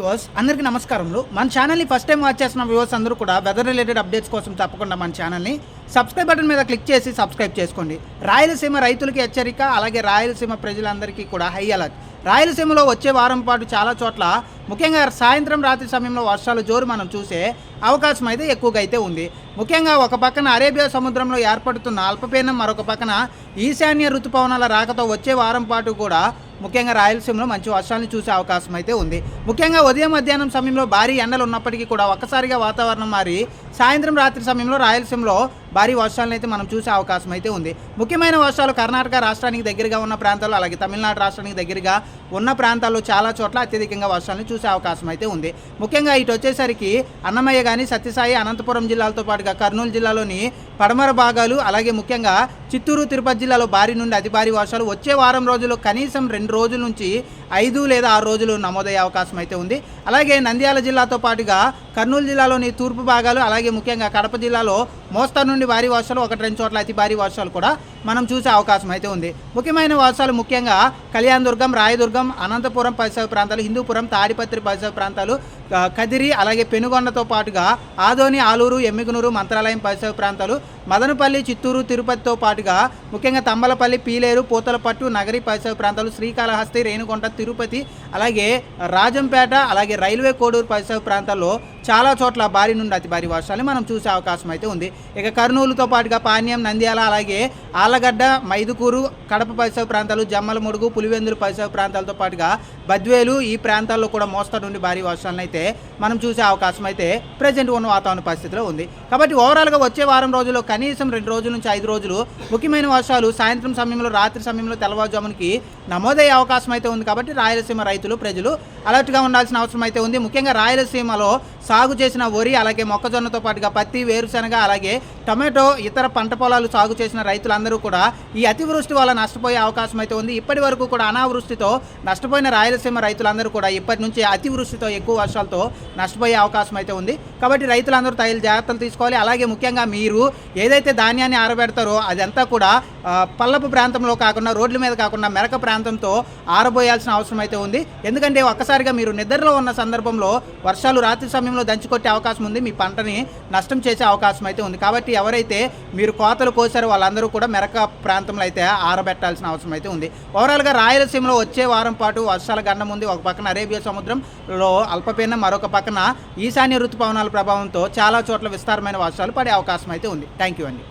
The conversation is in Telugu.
వ్యూవర్స్ అందరికీ నమస్కారములు. మన ఛానల్ని ఫస్ట్ టైం వాచ్ చేసిన వ్యూవర్స్ అందరూ కూడా వెదర్ రిలేటెడ్ అప్డేట్స్ కోసం తప్పకుండా మన ఛానల్ని సబ్స్క్రైబ్ బటన్ మీద క్లిక్ చేసి సబ్స్క్రైబ్ చేసుకోండి. రాయలసీమ రైతులకి హెచ్చరిక అలాగే రాయలసీమ ప్రజలందరికీ కూడా హై అలర్ట్ రాయలసీమలో వచ్చే వారం పాటు చాలా చోట్ల ముఖ్యంగా సాయంత్రం రాత్రి సమయంలో వర్షాలు జోరు మనం చూసే అవకాశం అయితే ఎక్కువగా అయితే ఉంది. ముఖ్యంగా ఒక పక్కన అరేబియా సముద్రంలో ఏర్పడుతున్న అల్పపీడనం మరొక పక్కన ఈశాన్య ఋతుపవనాల రాకతో వచ్చే వారం పాటు కూడా ముఖ్యంగా రాయలసీమలో మంచి వర్షాలను చూసే అవకాశం అయితే ఉంది. ముఖ్యంగా ఉదయం మధ్యాహ్నం సమయంలో భారీ ఎండలు ఉన్నప్పటికీ కూడా ఒక్కసారిగా వాతావరణం మారి సాయంత్రం రాత్రి సమయంలో రాయలసీమలో భారీ వర్షాలను అయితే మనం చూసే అవకాశం అయితే ఉంది. ముఖ్యమైన వర్షాలు కర్ణాటక రాష్ట్రానికి దగ్గరగా ఉన్న ప్రాంతాల్లో అలాగే తమిళనాడు రాష్ట్రానికి దగ్గరగా ఉన్న ప్రాంతాల్లో చాలా చోట్ల అత్యధికంగా వర్షాలను చూసే అవకాశం అయితే ఉంది. ముఖ్యంగా ఇటు వచ్చేసరికి అన్నమయ్య కానీ సత్యసాయి అనంతపురం జిల్లాలతో పాటుగా కర్నూలు జిల్లాలోని పడమర భాగాలు అలాగే ముఖ్యంగా చిత్తూరు తిరుపతి జిల్లాలో భారీ నుండి అతి భారీ వర్షాలు వచ్చే వారం రోజుల్లో కనీసం రెండు రోజుల నుంచి ఐదు లేదా ఆరు రోజులు నమోదయ్యే అవకాశం అయితే ఉంది. అలాగే నంద్యాల జిల్లాతో పాటుగా కర్నూలు జిల్లాలోని తూర్పు భాగాలు అలాగే ముఖ్యంగా కడప జిల్లాలో మోస్తరు నుండి భారీ వర్షాలు ఒకటి రెండు చోట్ల అతి భారీ వర్షాలు కూడా మనం చూసే అవకాశం అయితే ఉంది. ముఖ్యమైన వర్షాలు ముఖ్యంగా కళ్యాణదుర్గం రాయదుర్గం అనంతపురం పరిసర ప్రాంతాలు హిందూపురం తాడిపత్రి పరిసర ప్రాంతాలు కదిరి అలాగే పెనుగొండతో పాటుగా ఆదోని ఆలూరు ఎమ్మిగనూరు మంత్రాలయం పరిసర ప్రాంతాలు మదనపల్లి చిత్తూరు తిరుపతితో పాటుగా ముఖ్యంగా తంబలపల్లి పీలేరు పూతలపట్టు నగరి పరిసర ప్రాంతాలు శ్రీకాళహస్తి రేణుకొండ తిరుపతి అలాగే రాజంపేట అలాగే రైల్వే కోడూరు పరిసర ప్రాంతాల్లో చాలా చోట్ల భారీ నుండి అతి భారీ వర్షాలు మనం చూసే అవకాశం అయితే ఉంది. ఇక కర్నూలుతో పాటుగా పాణ్యం నంద్యాల అలాగే ఆలగడ్డ మైదుకూరు కడప పరిసర ప్రాంతాలు జమ్మలమడుగు పులివెందులు పరిసర ప్రాంతాలతో పాటుగా బద్వేలు ఈ ప్రాంతాల్లో కూడా మోస్తరు నుండి భారీ వర్షాలను అయితే మనం చూసే అవకాశం అయితే ప్రజెంట్ ఉన్న వాతావరణ పరిస్థితిలో ఉంది. కాబట్టి ఓవరాల్గా వచ్చే వారం రోజుల్లో కనీసం రెండు రోజుల నుంచి ఐదు రోజులు ముఖ్యమైన వర్షాలు సాయంత్రం సమయంలో రాత్రి సమయంలో తెల్లవారుజామునికి నమోదయ్యే అవకాశం అయితే ఉంది. కాబట్టి రాయలసీమ రైతులు ప్రజలు అలర్ట్గా ఉండాల్సిన అవసరం అయితే ఉంది. ముఖ్యంగా రాయలసీమలో సాగు చేసిన వరి అలాగే మొక్కజొన్నతో పాటుగా పత్తి వేరుశనగ అలాగే టొమాటో ఇతర పంట పొలాలు సాగు చేసిన రైతులందరూ కూడా ఈ అతివృష్టి వల్ల నష్టపోయే అవకాశం అయితే ఉంది. ఇప్పటి వరకు కూడా అనావృష్టితో నష్టపోయిన రాయలసీమ రైతులందరూ కూడా ఇప్పటి నుంచి అతివృష్టితో ఎక్కువ వర్షాలతో నష్టపోయే అవకాశం అయితే ఉంది. కాబట్టి రైతులందరూ తగిన జాగ్రత్తలు తీసుకోవాలి. అలాగే ముఖ్యంగా మీరు ఏదైతే ధాన్యాన్ని ఆరబెడతారో అదంతా కూడా పల్లపు ప్రాంతంలో కాకుండా రోడ్ల మీద కాకుండా మెరక ప్రాంతంతో ఆరబోయాల్సిన అవసరం అయితే ఉంది. ఎందుకంటే ఒక్కసారిగా మీరు నిద్రలో ఉన్న సందర్భంలో వర్షాలు రాత్రి సమయంలో దంచుకొట్టే అవకాశం ఉంది. మీ పంటని నష్టం చేసే అవకాశం అయితే ఉంది. కాబట్టి ఎవరైతే మీరు కోతలు కోసారో వాళ్ళందరూ కూడా మెరక ప్రాంతంలో అయితే ఆరబెట్టాల్సిన అవసరం అయితే ఉంది. ఓవరాల్గా రాయలసీమలో వచ్చే వారం పాటు వర్షాల గండం ఉంది. ఒక పక్కన అరేబియా సముద్రంలో అల్పపీడనం మరొక పక్కన ఈశాన్య ఋతుపవనాల ప్రభావంతో చాలా చోట్ల విస్తారమైన వర్షాలు పడే అవకాశం అయితే ఉంది. థ్యాంక్ యూ అండి.